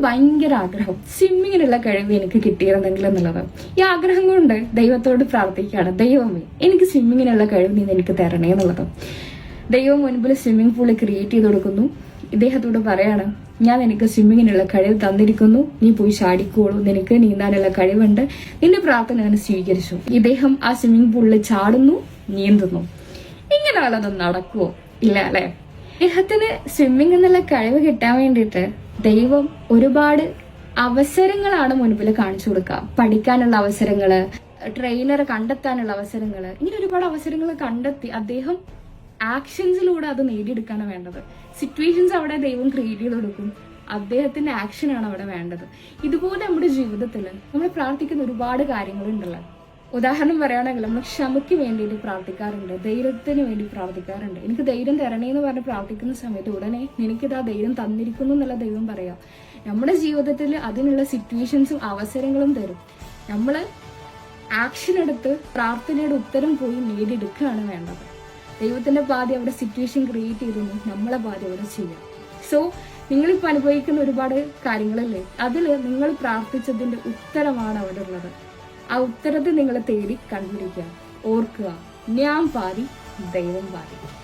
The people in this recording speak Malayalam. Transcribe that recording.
ഭയങ്കര ആഗ്രഹം സ്വിമ്മിങ്ങിനുള്ള കഴിവ് എനിക്ക് കിട്ടിയിരുന്നെങ്കിൽ എന്നുള്ളത്. ഈ ആഗ്രഹം കൊണ്ട് ദൈവത്തോട് പ്രാർത്ഥിക്കുകയാണ് ദൈവമേ എനിക്ക് സ്വിമ്മിങ്ങിനുള്ള കഴിവ് നീ എനിക്ക് തരണേ എന്നുള്ളത്. ദൈവം മുൻപിൽ സ്വിമ്മിംഗ് പൂൾ ക്രിയേറ്റ് ചെയ്ത് കൊടുക്കുന്നു. ഇദ്ദേഹത്തോട് പറയാണ് ഞാൻ നിനക്ക് സ്വിമ്മിങ്ങിനുള്ള കഴിവ് തന്നിരിക്കുന്നു. നീ പോയി ചാടിക്കോളൂ. നിനക്ക് നീന്താനുള്ള കഴിവുണ്ട്. നിന്റെ പ്രാർത്ഥന ഞാൻ സ്വീകരിച്ചു. ഇദ്ദേഹം ആ സ്വിമ്മിംഗ് പൂളിൽ ചാടുന്നു നീന്തുന്നു. ഇങ്ങനെ വല്ലതും നടക്കുവോ? ഇല്ല അല്ലെ? ഇദ്ദേഹത്തിന് സ്വിമ്മിംഗ് എന്നുള്ള കഴിവ് കിട്ടാൻ വേണ്ടിയിട്ട് ദൈവം ഒരുപാട് അവസരങ്ങളാണ് മുൻപിൽ കാണിച്ചു കൊടുക്കുക. പഠിക്കാനുള്ള അവസരങ്ങൾ ട്രെയിനറെ കണ്ടെത്താനുള്ള അവസരങ്ങൾ ഇങ്ങനെ ഒരുപാട് അവസരങ്ങൾ കണ്ടെത്തി അദ്ദേഹം ആക്ഷൻസിലൂടെ അത് നേടിയെടുക്കാണ് വേണ്ടത്. സിറ്റുവേഷൻസ് അവിടെ ദൈവം ക്രിയേറ്റ് ചെയ്ത് കൊടുക്കും. അദ്ദേഹത്തിന്റെ ആക്ഷനാണ് അവിടെ വേണ്ടത്. ഇതുപോലെ നമ്മുടെ ജീവിതത്തിൽ നമ്മൾ പ്രാർത്ഥിക്കുന്ന ഒരുപാട് കാര്യങ്ങളുണ്ടല്ലോ. ഉദാഹരണം പറയുകയാണെങ്കിൽ നമ്മൾ ക്ഷമയ്ക്ക് വേണ്ടിയിട്ട് പ്രാർത്ഥിക്കാറുണ്ട് ധൈര്യത്തിന് വേണ്ടി പ്രാർത്ഥിക്കാറുണ്ട്. എനിക്ക് ധൈര്യം തരണേ എന്ന് പറഞ്ഞ് പ്രാർത്ഥിക്കുന്ന സമയത്ത് ഉടനെ നിനക്കിത് ആ ധൈര്യം തന്നിരിക്കുന്നു എന്നുള്ള ദൈവം പറയാം. നമ്മുടെ ജീവിതത്തിൽ അതിനുള്ള സിറ്റുവേഷൻസും അവസരങ്ങളും തരും. നമ്മൾ ആക്ഷൻ എടുത്ത് പ്രാർത്ഥനയുടെ ഉത്തരം പോയി നേടിയെടുക്കുകയാണ് വേണ്ടത്. ദൈവത്തിന്റെ പാതി അവിടെ സിറ്റുവേഷൻ ക്രിയേറ്റ് ചെയ്തിരുന്നു നമ്മളെ പാതി അവിടെ ചെയ്യാം. സോ നിങ്ങളിപ്പോൾ അനുഭവിക്കുന്ന ഒരുപാട് കാര്യങ്ങളല്ലേ? അതിൽ നിങ്ങൾ പ്രാർത്ഥിച്ചതിന്റെ ഉത്തരമാണ് അവിടെ ഉള്ളത്. ആ ഉത്തരത്തെ നിങ്ങൾ തേടി കണ്ടുപിടിക്കുക. ഓർക്കുക ഞാൻ പാതി ദൈവം പാതി.